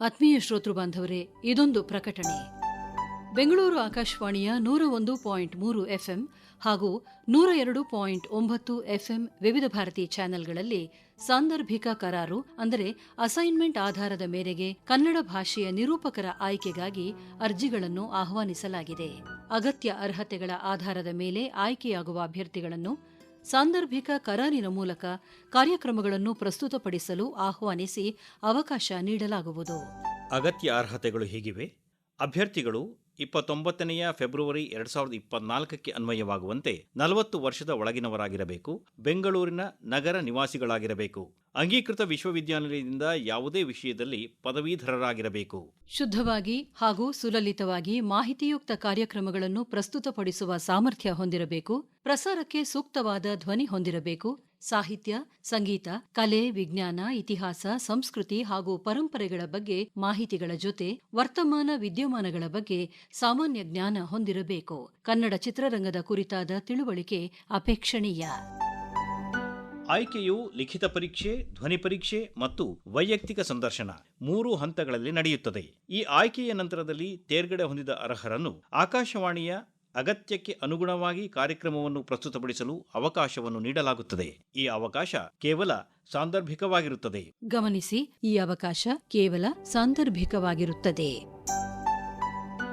ಆತ್ಮೀಯ ಶ್ರೋತೃ ಬಾಂಧವರೇ, ಇದೊಂದು ಪ್ರಕಟಣೆ. ಬೆಂಗಳೂರು ಆಕಾಶವಾಣಿಯ ನೂರ ಒಂದು ಪಾಯಿಂಟ್ ಮೂರು ಎಫ್ಎಂ ಹಾಗೂ ನೂರ ಎರಡು ಪಾಯಿಂಟ್ ಒಂಬತ್ತು ಎಫ್ಎಂ ವಿವಿಧ ಭಾರತಿ ಚಾನೆಲ್ಗಳಲ್ಲಿ ಸಾಂದರ್ಭಿಕ ಕರಾರು, ಅಂದರೆ ಅಸೈನ್ಮೆಂಟ್ ಆಧಾರದ ಮೇರೆಗೆ ಕನ್ನಡ ಭಾಷೆಯ ನಿರೂಪಕರ ಆಯ್ಕೆಗಾಗಿ ಅರ್ಜಿಗಳನ್ನು ಆಹ್ವಾನಿಸಲಾಗಿದೆ. ಅಗತ್ಯ ಅರ್ಹತೆಗಳ ಆಧಾರದ ಮೇಲೆ ಆಯ್ಕೆಯಾಗುವ ಅಭ್ಯರ್ಥಿಗಳನ್ನು ಸಾಂದರ್ಭಿಕ ಕರಾರಿನ ಮೂಲಕ ಕಾರ್ಯಕ್ರಮಗಳನ್ನು ಪ್ರಸ್ತುತಪಡಿಸಲು ಆಹ್ವಾನಿಸಿ ಅವಕಾಶ ನೀಡಲಾಗುವುದು. ಅಗತ್ಯ ಅರ್ಹತೆಗಳು ಹೀಗಿವೆ? ಅಭ್ಯರ್ಥಿಗಳು ಇಪ್ಪತ್ತೊಂಬತ್ತನೆಯ ಫೆಬ್ರವರಿ ಎರಡ್ ಸಾವಿರದ ಇಪ್ಪತ್ನಾಲ್ಕಕ್ಕೆ ಅನ್ವಯವಾಗುವಂತೆ ನಲವತ್ತು ವರ್ಷದ ಒಳಗಿನವರಾಗಿರಬೇಕು. ಬೆಂಗಳೂರಿನ ನಗರ ನಿವಾಸಿಗಳಾಗಿರಬೇಕು. ಅಂಗೀಕೃತ ವಿಶ್ವವಿದ್ಯಾನಿಲಯದಿಂದ ಯಾವುದೇ ವಿಷಯದಲ್ಲಿ ಪದವೀಧರರಾಗಿರಬೇಕು. ಶುದ್ಧವಾಗಿ ಹಾಗೂ ಸುಲಲಿತವಾಗಿ ಮಾಹಿತಿಯುಕ್ತ ಕಾರ್ಯಕ್ರಮಗಳನ್ನು ಪ್ರಸ್ತುತಪಡಿಸುವ ಸಾಮರ್ಥ್ಯ ಹೊಂದಿರಬೇಕು. ಪ್ರಸಾರಕ್ಕೆ ಸೂಕ್ತವಾದ ಧ್ವನಿ ಹೊಂದಿರಬೇಕು. ಸಾಹಿತ್ಯ, ಸಂಗೀತ, ಕಲೆ, ವಿಜ್ಞಾನ, ಇತಿಹಾಸ, ಸಂಸ್ಕೃತಿ ಹಾಗೂ ಪರಂಪರೆಗಳ ಬಗ್ಗೆ ಮಾಹಿತಿಗಳ ಜೊತೆ ವರ್ತಮಾನ ವಿದ್ಯಮಾನಗಳ ಬಗ್ಗೆ ಸಾಮಾನ್ಯ ಜ್ಞಾನ ಹೊಂದಿರಬೇಕು. ಕನ್ನಡ ಚಿತ್ರರಂಗದ ಕುರಿತಾದ ತಿಳುವಳಿಕೆ ಅಪೇಕ್ಷಣೀಯ. ಆಯ್ಕೆಯು ಲಿಖಿತ ಪರೀಕ್ಷೆ, ಧ್ವನಿ ಪರೀಕ್ಷೆ ಮತ್ತು ವೈಯಕ್ತಿಕ ಸಂದರ್ಶನ ಮೂರು ಹಂತಗಳಲ್ಲಿ ನಡೆಯುತ್ತದೆ. ಈ ಆಯ್ಕೆಯ ನಂತರದಲ್ಲಿ ತೇರ್ಗಡೆ ಹೊಂದಿದ ಅರ್ಹರನ್ನು ಆಕಾಶವಾಣಿಯ ಅಗತ್ಯಕ್ಕೆ ಅನುಗುಣವಾಗಿ ಕಾರ್ಯಕ್ರಮವನ್ನು ಪ್ರಸ್ತುತಪಡಿಸಲು ಅವಕಾಶವನ್ನು ನೀಡಲಾಗುತ್ತದೆ. ಈ ಅವಕಾಶ ಕೇವಲ ಸಾಂದರ್ಭಿಕವಾಗಿರುತ್ತದೆ. ಗಮನಿಸಿ, ಈ ಅವಕಾಶ ಕೇವಲ ಸಾಂದರ್ಭಿಕವಾಗಿರುತ್ತದೆ.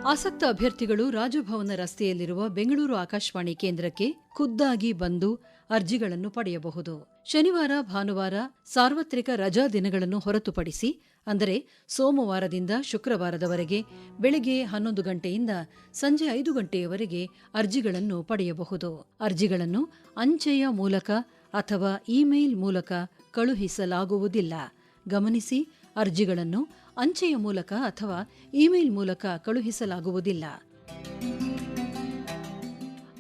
ಆಸಕ್ತ ಅಭ್ಯರ್ಥಿಗಳು ರಾಜಭವನ ರಸ್ತೆಯಲ್ಲಿರುವ ಬೆಂಗಳೂರು ಆಕಾಶವಾಣಿ ಕೇಂದ್ರಕ್ಕೆ ಖುದ್ದಾಗಿ ಬಂದು ಅರ್ಜಿಗಳನ್ನು ಪಡೆಯಬಹುದು. ಶನಿವಾರ, ಭಾನುವಾರ ಸಾರ್ವತ್ರಿಕ ರಜಾ ದಿನಗಳನ್ನು ಹೊರತುಪಡಿಸಿ, ಅಂದರೆ ಸೋಮವಾರದಿಂದ ಶುಕ್ರವಾರದವರೆಗೆ ಬೆಳಗ್ಗೆ ಹನ್ನೊಂದು ಗಂಟೆಯಿಂದ ಸಂಜೆ ಐದು ಗಂಟೆಯವರೆಗೆ ಅರ್ಜಿಗಳನ್ನು ಪಡೆಯಬಹುದು. ಅರ್ಜಿಗಳನ್ನು ಅಂಚೆಯ ಮೂಲಕ ಅಥವಾ ಇಮೇಲ್ ಮೂಲಕ ಕಳುಹಿಸಲಾಗುವುದಿಲ್ಲ. ಗಮನಿಸಿ ಅರ್ಜಿಗಳನ್ನು ಅಂಚೆಯ ಮೂಲಕ ಅಥವಾ ಇಮೇಲ್ ಮೂಲಕ ಕಳುಹಿಸಲಾಗುವುದಿಲ್ಲ.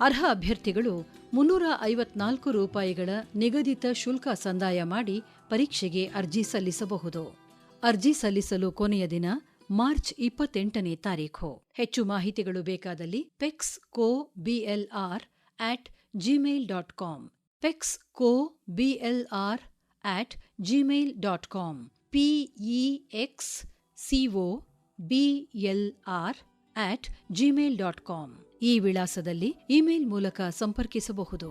ಅರ್ಹ ಅಭ್ಯರ್ಥಿಗಳು ಮುನ್ನೂರ ಐವತ್ನಾಲ್ಕು ರೂಪಾಯಿಗಳ ನಿಗದಿತ ಶುಲ್ಕ ಸಂದಾಯ ಮಾಡಿ ಪರೀಕ್ಷೆಗೆ ಅರ್ಜಿ ಸಲ್ಲಿಸಬಹುದು. ಅರ್ಜಿ ಸಲ್ಲಿಸಲು ಕೊನೆಯ ದಿನ ಮಾರ್ಚ್ ಇಪ್ಪತ್ತೆಂಟನೇ ತಾರೀಖು. ಹೆಚ್ಚು ಮಾಹಿತಿಗಳು ಬೇಕಾದಲ್ಲಿ pex co BLR at Gmail dot com. Pex co BLR at Gmail dot com. PEX L R at Gmail dot com ಈ ವಿಳಾಸದಲ್ಲಿ ಇಮೇಲ್ ಮೂಲಕ ಸಂಪರ್ಕಿಸಬಹುದು.